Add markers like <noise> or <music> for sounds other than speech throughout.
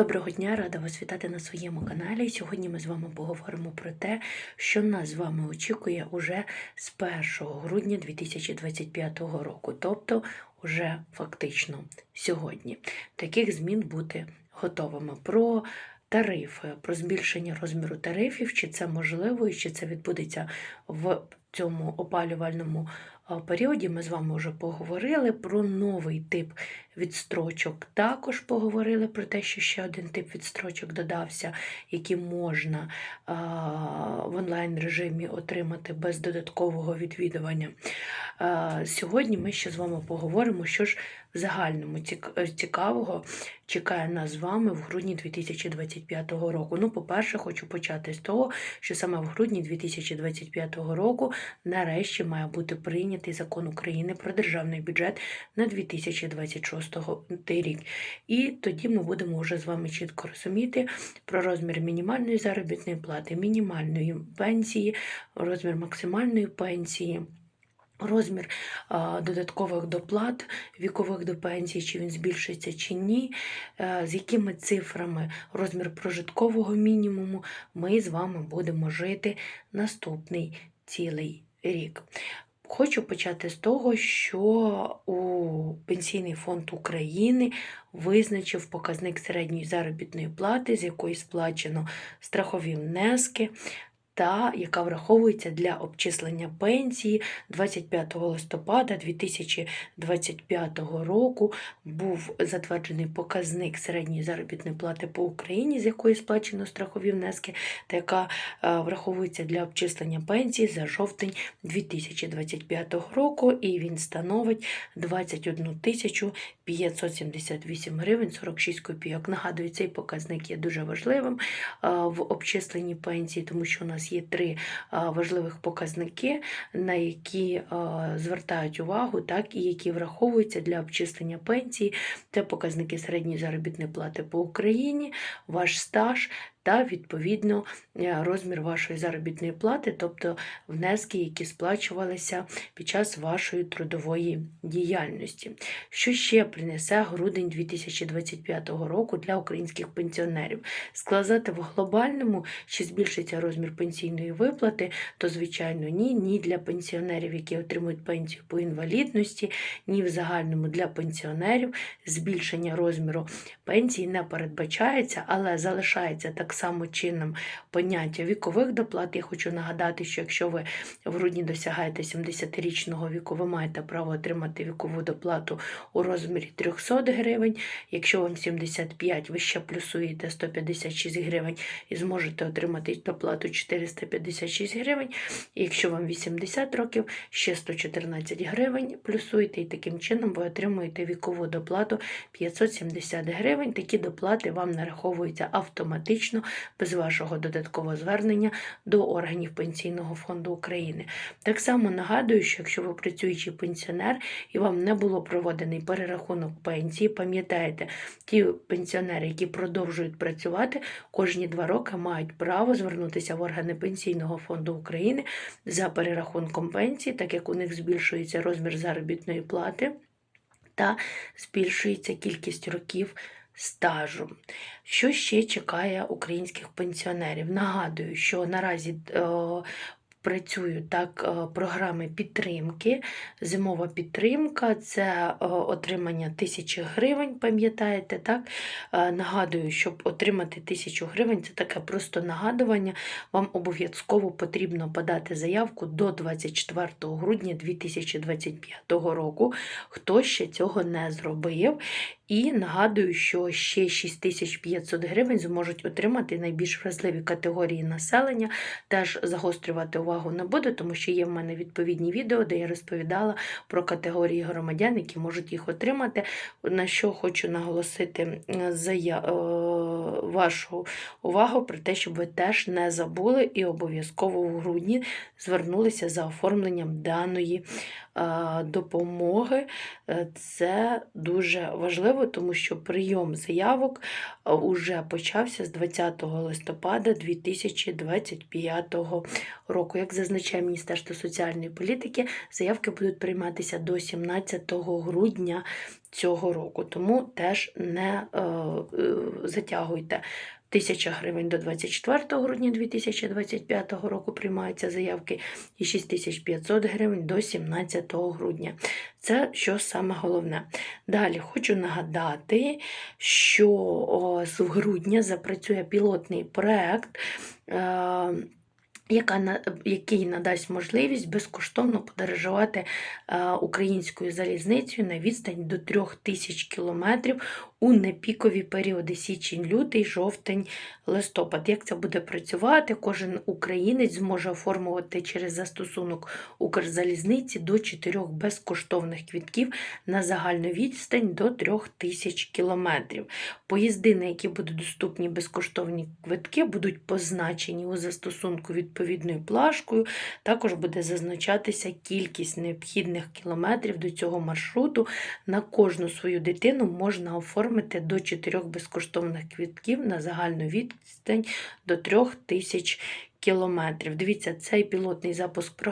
Доброго дня, рада вас вітати на своєму каналі. Сьогодні ми з вами поговоримо про те, що нас з вами очікує уже з 1 грудня 2025 року, тобто уже фактично сьогодні. Таких змін бути готовими. Про тарифи, про збільшення розміру тарифів, чи це можливо, і чи це відбудеться в цьому опалювальному періоді. Ми з вами вже поговорили про новий тип відстрочок. Також поговорили про те, що ще один тип відстрочок додався, які можна в онлайн режимі отримати без додаткового відвідування. Сьогодні ми ще з вами поговоримо, що ж загальному цік- цікавого чекає нас з вами в грудні 2025 року. Ну, по-перше, хочу почати з того, що саме в грудні 2025 року нарешті має бути прийнятий закон України про державний бюджет на 2026 рік. І тоді ми будемо вже з вами чітко розуміти про розмір мінімальної заробітної плати, мінімальної пенсії, розмір максимальної пенсії. Розмір додаткових доплат вікових до пенсії, чи він збільшиться чи ні, е, з якими цифрами розмір прожиткового мінімуму ми з вами будемо жити наступний цілий рік. Хочу почати з того, що у Пенсійний фонд України визначив показник середньої заробітної плати, з якої сплачено страхові внески. Та яка враховується для обчислення пенсії 25 листопада 2025 року. Був затверджений показник середньої заробітної плати по Україні, з якої сплачено страхові внески, та яка е, враховується для обчислення пенсії за жовтень 2025 року, і він становить 21 тисячу 578 гривень 46 копійок. Нагадую, цей показник є дуже важливим в обчисленні пенсії, тому що у нас є три важливих показники, на які звертають увагу, так і які враховуються для обчислення пенсії. Це показники середньої заробітної плати по Україні, ваш стаж. Та відповідно е, розмір вашої заробітної плати, тобто внески, які сплачувалися під час вашої трудової діяльності. Що ще принесе грудень 2025 року для українських пенсіонерів? Сказати в глобальному, чи збільшиться розмір пенсійної виплати, то звичайно ні, ні для пенсіонерів, які отримують пенсію по інвалідності, ні в загальному для пенсіонерів збільшення розміру пенсії не передбачається, але залишається так само чинним поняття вікових доплат. Я хочу нагадати, що якщо ви в грудні досягаєте 70-річного віку, ви маєте право отримати вікову доплату у розмірі 300 гривень. Якщо вам 75, ви ще плюсуєте 156 гривень і зможете отримати доплату 456 гривень. І якщо вам 80 років, ще 114 гривень плюсуєте, і таким чином ви отримуєте вікову доплату 570 гривень. Такі доплати вам нараховуються автоматично без вашого додаткового звернення до органів Пенсійного фонду України. Так само нагадую, що якщо ви працюючий пенсіонер і вам не було проведений перерахунок пенсії, пам'ятаєте, ті пенсіонери, які продовжують працювати, кожні два роки мають право звернутися в органи Пенсійного фонду України за перерахунком пенсії, так як у них збільшується розмір заробітної плати та збільшується кількість років стажу. Що ще чекає українських пенсіонерів? Нагадую, що наразі е, працюють так е, програми підтримки. Зимова підтримка це е, отримання тисячі гривень, пам'ятаєте, так? Нагадую, щоб отримати тисячу гривень, це таке просто нагадування. Вам обов'язково потрібно подати заявку до 24 грудня 2025 року. Хто ще цього не зробив? І нагадую, що ще 6500 гривень зможуть отримати найбільш вразливі категорії населення. Теж загострювати увагу не буду, тому що є в мене відповідні відео, де я розповідала про категорії громадян, які можуть їх отримати. На що хочу наголосити е, зая... е, вашу увагу про те, щоб ви теж не забули і обов'язково в грудні звернулися за оформленням даної е, допомоги. Це дуже важливо, тому що прийом заявок вже уже почався з 20 листопада 2025 року. Як зазначає Міністерство соціальної політики, заявки будуть прийматися до 17 грудня цього року. Тому теж не е, е, затягуйте. 1000 гривень до 24 грудня 2025 року приймаються заявки і 6500 гривень до 17 грудня. Це що саме головне. Далі хочу нагадати, що з грудня запрацює пілотний проект. Е, яка який надасть можливість безкоштовно подорожувати е, українською залізницею на відстань до 3000 кілометрів у непікові періоди січень, лютий, жовтень, листопад. Як це буде працювати? Кожен українець зможе оформувати через застосунок Укрзалізниці до 4 безкоштовних квітків на загальну відстань до 3000 кілометрів. Поїзди, на які будуть доступні безкоштовні квитки, будуть позначені у застосунку відповідною плашкою. Також буде зазначатися кількість необхідних кілометрів до цього маршруту. На кожну свою дитину можна оформити до 4 безкоштовних квитків на загальну відстань до 3000 кілометрів. Дивіться, цей пілотний запуск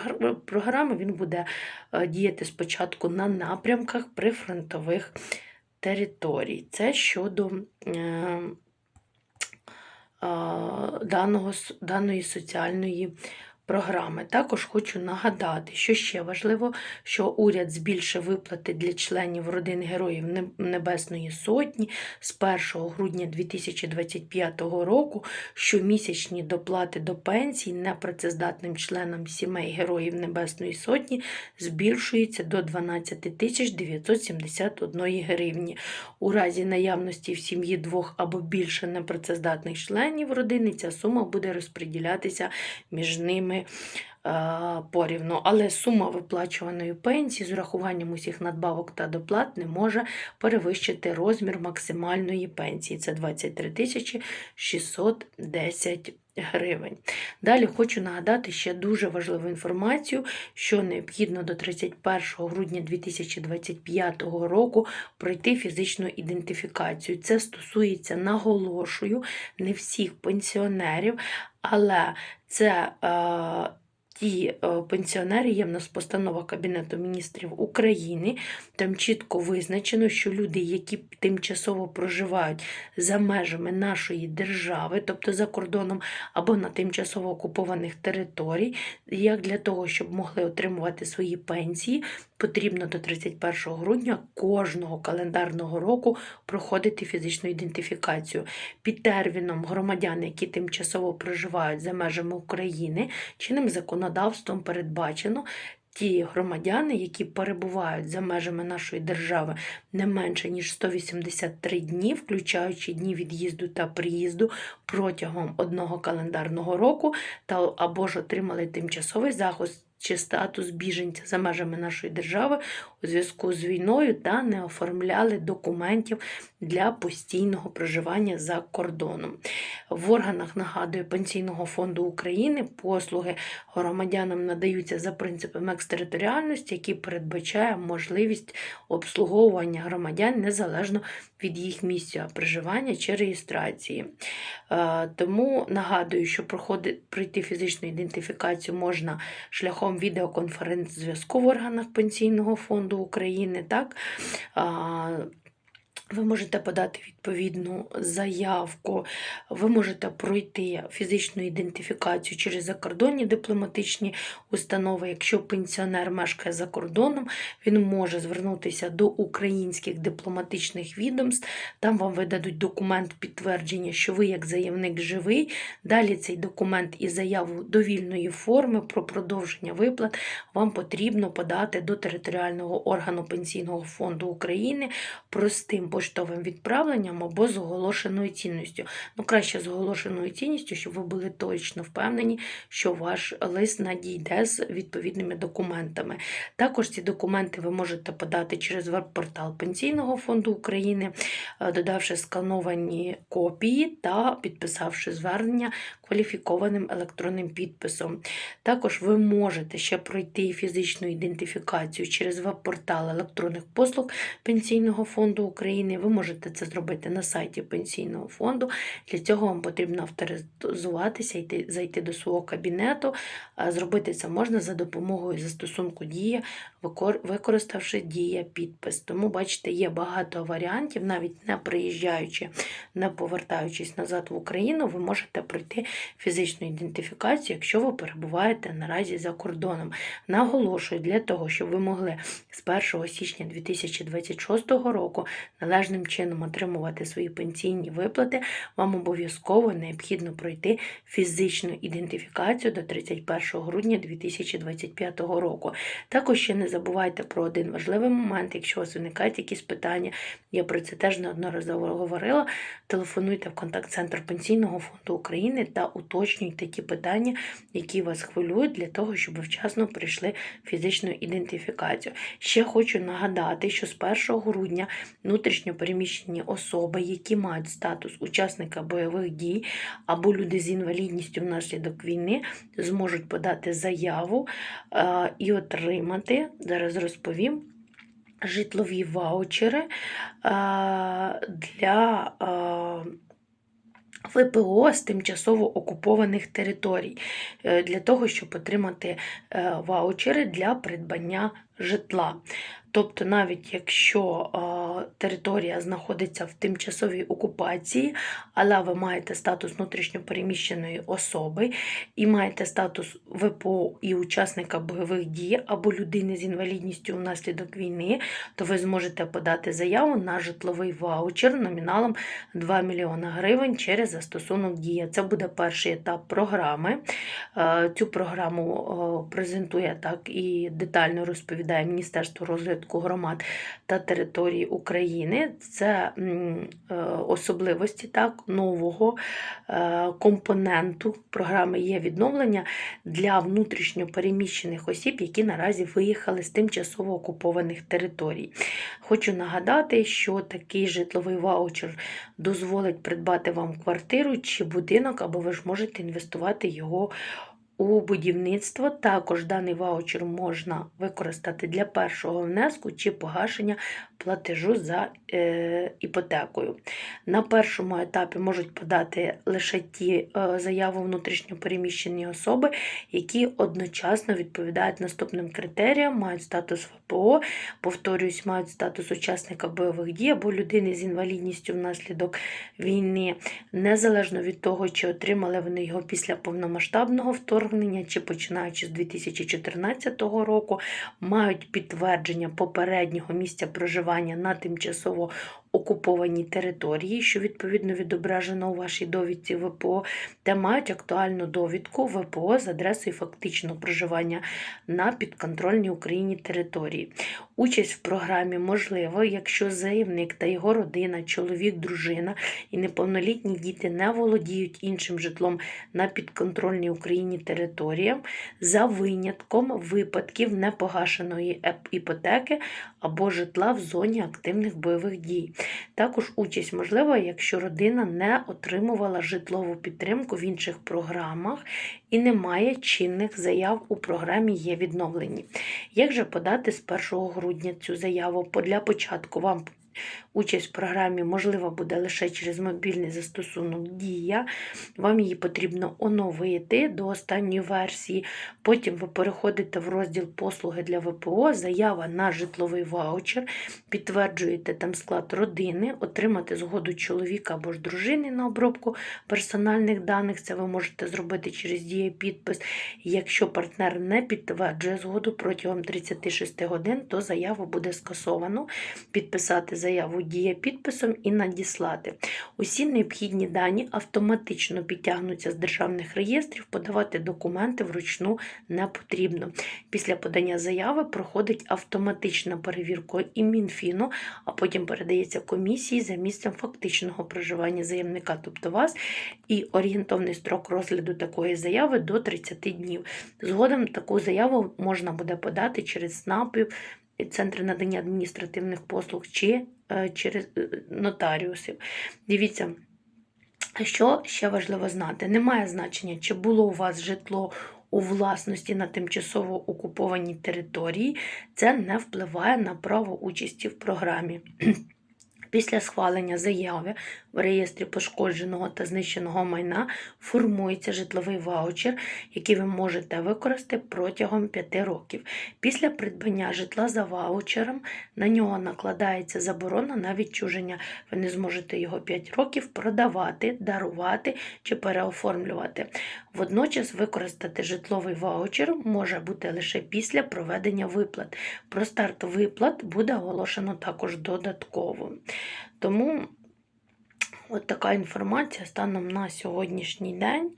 програми він буде е, діяти спочатку на напрямках прифронтових територій. Це щодо е, а, даного, даної соціальної програми. Також хочу нагадати, що ще важливо, що уряд збільшив виплати для членів родин Героїв Небесної Сотні з 1 грудня 2025 року щомісячні доплати до пенсій непрацездатним членам сімей Героїв Небесної Сотні збільшуються до 12 тисяч 971 гривні. У разі наявності в сім'ї двох або більше непрацездатних членів родини ця сума буде розподілятися між ними е, порівну. Але сума виплачуваної пенсії з урахуванням усіх надбавок та доплат не може перевищити розмір максимальної пенсії. Це 23 тисячі 610 гривень. Далі хочу нагадати ще дуже важливу інформацію, що необхідно до 31 грудня 2025 року пройти фізичну ідентифікацію. Це стосується, наголошую, не всіх пенсіонерів, але це е, ті е, пенсіонери, є в нас постанова Кабінету міністрів України. Там чітко визначено, що люди, які тимчасово проживають за межами нашої держави, тобто за кордоном або на тимчасово окупованих територій, як для того, щоб могли отримувати свої пенсії, потрібно до 31 грудня кожного календарного року проходити фізичну ідентифікацію. Під терміном громадяни, які тимчасово проживають за межами України, чинним законодавством передбачено. Ті громадяни, які перебувають за межами нашої держави не менше ніж 183 дні, включаючи дні від'їзду та приїзду протягом одного календарного року, та або ж отримали тимчасовий захист чи статус біженця за межами нашої держави у зв'язку з війною та не оформляли документів для постійного проживання за кордоном. В органах нагадую Пенсійного фонду України послуги громадянам надаються за принципом екстериторіальності, який передбачає можливість обслуговування громадян незалежно від їх місця проживання чи реєстрації. Е, Тому нагадую, що проходи- пройти фізичну ідентифікацію можна шляхом відеоконференц-зв'язку в органах Пенсійного фонду України. Так? Ви можете подати відповідну заявку, ви можете пройти фізичну ідентифікацію через закордонні дипломатичні установи. Якщо пенсіонер мешкає за кордоном, він може звернутися до українських дипломатичних відомств. Там вам видадуть документ підтвердження, що ви як заявник живий. Далі цей документ і заяву довільної форми про продовження виплат вам потрібно подати до територіального органу Пенсійного фонду України простим поштовим відправленням або з оголошеною цінністю. Ну, краще з оголошеною цінністю, щоб ви були точно впевнені, що ваш лист надійде з відповідними документами. Також ці документи ви можете подати через веб-портал Пенсійного фонду України, е, додавши скановані копії та підписавши звернення кваліфікованим електронним підписом. Також ви можете ще пройти фізичну ідентифікацію через веб-портал електронних послуг Пенсійного фонду України війни. Ви можете це зробити на сайті пенсійного фонду. Для цього вам потрібно авторизуватися, йти, зайти до свого кабінету. Зробити це можна за допомогою застосунку Дія, використавши Дія підпис. Тому, бачите, є багато варіантів, навіть не приїжджаючи, не повертаючись назад в Україну, ви можете пройти фізичну ідентифікацію, якщо ви перебуваєте наразі за кордоном. Наголошую для того, щоб ви могли з 1 січня 2026 року належним чином отримувати свої пенсійні виплати, вам обов'язково необхідно пройти фізичну ідентифікацію до 31 грудня 2025 року. Також ще не забувайте про один важливий момент, якщо у вас виникають якісь питання, я про це теж неодноразово говорила. Телефонуйте в контакт-центр Пенсійного фонду України та уточнюйте ті питання, які вас хвилюють, для того, щоб ви вчасно пройшли фізичну ідентифікацію. Ще хочу нагадати, що з 1 грудня внутрішньо переміщені особи, які мають статус учасника бойових дій або люди з інвалідністю внаслідок війни, зможуть подати заяву е, і отримати, зараз розповім, житлові ваучери е, для. е, ВПО з тимчасово окупованих територій е, для того, щоб отримати е, ваучери для придбання житла. Тобто, навіть якщо територія знаходиться в тимчасовій окупації, але ви маєте статус внутрішньопереміщеної особи і маєте статус ВПО і учасника бойових дій або людини з інвалідністю внаслідок війни, то ви зможете подати заяву на житловий ваучер номіналом 2 мільйона гривень через застосунок Дія. Це буде перший етап програми. Цю програму презентує так і детально розповідає Міністерство розвитку громад та територій України. Це е, особливості так, нового е, компоненту програми є відновлення для внутрішньо переміщених осіб, які наразі виїхали з тимчасово окупованих територій. Хочу нагадати, що такий житловий ваучер дозволить придбати вам квартиру чи будинок, або ви ж можете інвестувати його у будівництво. Також даний ваучер можна використати для першого внеску чи погашення платежу за е, іпотекою. На першому етапі можуть подати лише ті е, заяви внутрішньопереміщені особи, які одночасно відповідають наступним критеріям, мають статус ВПО, повторюсь, мають статус учасника бойових дій або людини з інвалідністю внаслідок війни, незалежно від того, чи отримали вони його після повномасштабного вторгнення, чи починаючи з 2014 року, мають підтвердження попереднього місця проживання на тимчасово окупованій території, що відповідно відображено у вашій довідці ВПО, та мають актуальну довідку ВПО з адресою фактичного проживання на підконтрольній Україні території. Участь в програмі можлива, якщо заявник та його родина, чоловік, дружина і неповнолітні діти не володіють іншим житлом на підконтрольній Україні територіям за винятком випадків непогашеної іпотеки або житла в зоні активних бойових дій. Також участь можлива, якщо родина не отримувала житлову підтримку в інших програмах і не має чинних заяв у програмі є відновлені. Як же подати з 1 грудня цю заяву? Для початку вам участь в програмі можлива буде лише через мобільний застосунок Дія. Вам її потрібно оновити до останньої версії. Потім ви переходите в розділ послуги для ВПО, заява на житловий ваучер, підтверджуєте там склад родини, отримати згоду чоловіка або ж дружини на обробку персональних даних. Це ви можете зробити через дія підпис. Якщо партнер не підтверджує згоду протягом 36 годин, то заяву буде скасовано. Підписати заяву дія підписом і надіслати. Усі необхідні дані автоматично підтягнуться з державних реєстрів, подавати документи вручну не потрібно. Після подання заяви проходить автоматична перевірка і Мінфіну, а потім передається комісії за місцем фактичного проживання заявника, тобто вас, і орієнтовний строк розгляду такої заяви до 30 днів. Згодом таку заяву можна буде подати через СНАПів, центри надання адміністративних послуг чи е, через е, нотаріусів. Дивіться. Що ще важливо знати? Немає значення, чи було у вас житло у власності на тимчасово окупованій території, це не впливає на право участі в програмі. <clears throat> Після схвалення заяви в реєстрі пошкодженого та знищеного майна формується житловий ваучер, який ви можете використати протягом 5 років. Після придбання житла за ваучером на нього накладається заборона на відчуження. Ви не зможете його 5 років продавати, дарувати чи переоформлювати. Водночас використати житловий ваучер може бути лише після проведення виплат. Про старт виплат буде оголошено також додатково. Тому от така інформація станом на сьогоднішній день.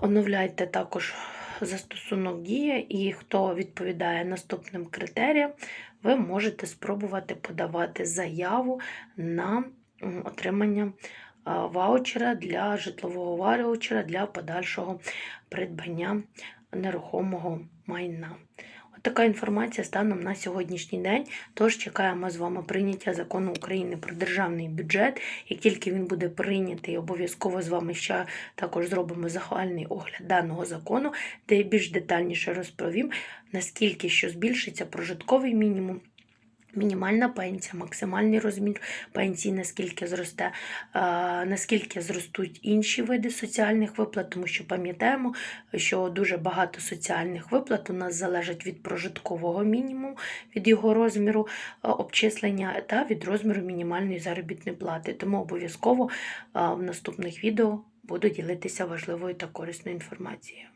Оновляйте також застосунок дія, і хто відповідає наступним критеріям, ви можете спробувати подавати заяву на отримання ваучера для житлового ваучера для подальшого придбання нерухомого майна. Така інформація станом на сьогоднішній день. Тож чекаємо з вами прийняття закону України про державний бюджет. Як тільки він буде прийнятий, обов'язково з вами ще також зробимо загальний огляд даного закону, де я більш детальніше розповім, наскільки що збільшиться прожитковий мінімум. Мінімальна пенсія, максимальний розмір пенсії, наскільки зросте, наскільки зростуть інші види соціальних виплат, тому що пам'ятаємо, що дуже багато соціальних виплат у нас залежать від прожиткового мінімуму, від його розміру обчислення та від розміру мінімальної заробітної плати. Тому обов'язково в наступних відео буду ділитися важливою та корисною інформацією.